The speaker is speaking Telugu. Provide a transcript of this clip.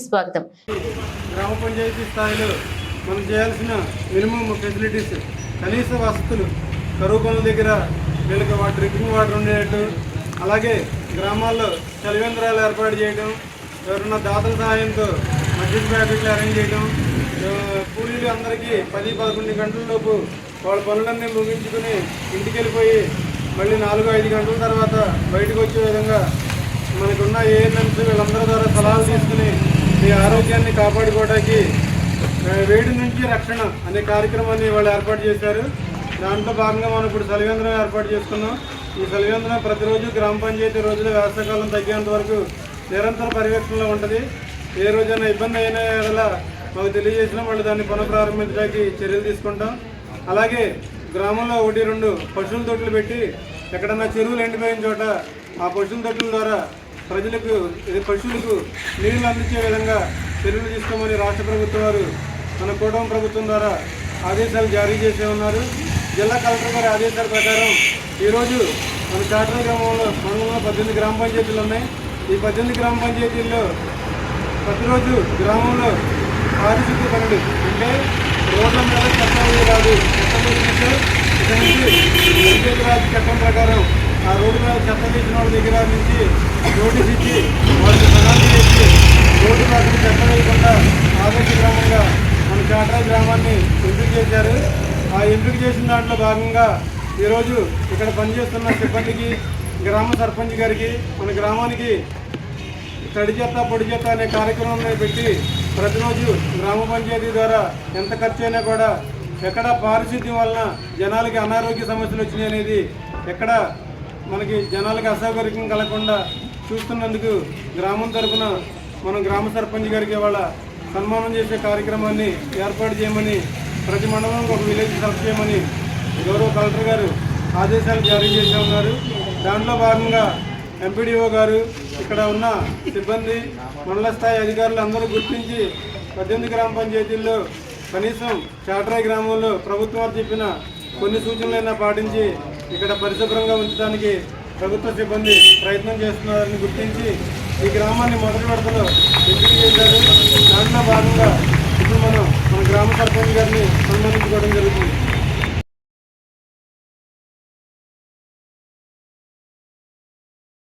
స్వాగతం. గ్రామ పంచాయతీ స్థాయిలో మనం చేయాల్సిన మినిమం ఫెసిలిటీస్ కనీస వసతులు కరువు పనుల దగ్గర వీళ్ళకి వాటర్ డ్రింకింగ్ వాటర్ ఉండేటట్టు అలాగే గ్రామాల్లో చలివేంద్రాలు ఏర్పాటు చేయడం ఎవరున్న దాతల సహాయంతో మద్యం ప్యాకెట్లు అరేంజ్ చేయడం కూలీలు అందరికీ పది పదకొండు గంటల లోపు వాళ్ళ పనులన్నీ ముగించుకుని ఇంటికి వెళ్ళిపోయి మళ్ళీ నాలుగు ఐదు గంటల తర్వాత బయటకు వచ్చే విధంగా మనకున్న ఏఎన్ఎంస్ వీళ్ళందరి ద్వారా సలహాలు తీసుకుని మీ ఆరోగ్యాన్ని కాపాడుకోవడానికి వేడి నుంచి రక్షణ అనే కార్యక్రమాన్ని వాళ్ళు ఏర్పాటు చేశారు. దాంట్లో భాగంగా మనం ఇప్పుడు సలివేంద్రం ఏర్పాటు చేసుకున్నాం. ఈ సలివేంద్రం ప్రతిరోజు గ్రామ పంచాయతీ రోజుల వేసవకాలం తగ్గేంత వరకు నిరంతర పర్యవేక్షణలో ఉంటుంది. ఏ రోజైనా ఇబ్బంది అయినా ఎడల మాకు తెలియజేసినా వాళ్ళు దాన్ని పునఃప్రారంభించడానికి చర్యలు తీసుకుంటాం. అలాగే గ్రామంలో ఒకటి రెండు పశువుల తొట్లు పెట్టి ఎక్కడన్నా చెరువులు ఎండిపోయిన చోట ఆ పశువుల తొట్టుల ద్వారా ప్రజలకు పశువులకు నీళ్ళు అందించే విధంగా చర్యలు తీసుకోమని రాష్ట్ర ప్రభుత్వం వారు మన కూటమి ప్రభుత్వం ద్వారా ఆదేశాలు జారీ చేసే ఉన్నారు. జిల్లా కలెక్టర్ గారి ఆదేశాల ప్రకారం ఈరోజు మన చాటల గ్రామంలో మండలంలో పద్దెనిమిది గ్రామ పంచాయతీలు ఉన్నాయి. ఈ పద్దెనిమిది గ్రామ పంచాయతీల్లో ప్రతిరోజు గ్రామంలో పారిశుద్ధ్య పనులు అంటే రోడ్ల మీద చట్టం కాదు. చట్టం వేసినట్టు నుంచి పంచాయతీ చట్టం ప్రకారం ఆ రోడ్డు మీద చెత్త తీసిన వాళ్ళ దగ్గర నుంచి నోటీస్ ఇచ్చి వాళ్ళకి పెనాల్టీ చేసి రోడ్డు పక్కన చెత్త వేయకుండా ఆదర్శగ్రామంగా మన చాటరా గ్రామాన్ని ఎంపిక చేశారు. ఆ ఎంపిక చేసిన దాంట్లో భాగంగా ఈరోజు ఇక్కడ పనిచేస్తున్న సిబ్బందికి గ్రామ సర్పంచ్ గారికి మన గ్రామానికి తడి చెత్త పొడి చెత్త అనే కార్యక్రమం పెట్టి ప్రతిరోజు గ్రామ పంచాయతీ ద్వారా ఎంత ఖర్చు అయినా కూడా ఎక్కడ పారిశుద్ధ్యం వలన జనాలకి అనారోగ్య సమస్యలు వచ్చినాయి అనేది ఎక్కడ మనకి జనాలకి అసౌకర్యం కలగకుండా చూస్తున్నందుకు గ్రామం తరపున మనం గ్రామ సర్పంచ్ గారికి ఇవాళ సన్మానం చేసే కార్యక్రమాన్ని ఏర్పాటు చేయమని ప్రతి మండలంలో ఒక విలేజ్ సెలెక్ట్ చేయమని గౌరవ కలెక్టర్ గారు ఆదేశాలు జారీ చేసి ఉన్నారు. దాంట్లో భాగంగా ఎంపీడీఓ గారు ఇక్కడ ఉన్న సిబ్బంది మండల స్థాయి అధికారులు అందరూ గుర్తించి పద్దెనిమిది గ్రామ పంచాయతీల్లో కనీసం చాటరాయి గ్రామంలో ప్రభుత్వం చెప్పిన కొన్ని సూచనలైనా పాటించి ఇక్కడ పరిశుభ్రంగా ఉంచడానికి ప్రభుత్వ సిబ్బంది ప్రయత్నం చేస్తున్నారని గుర్తించి ఈ గ్రామాన్ని మొదటి విడతలో ఎంపిక చేశారు. దాంట్లో భాగంగా ఇప్పుడు మనం మన గ్రామ సర్పంచ్ గారిని సన్మానించుకోవడం జరుగుతుంది.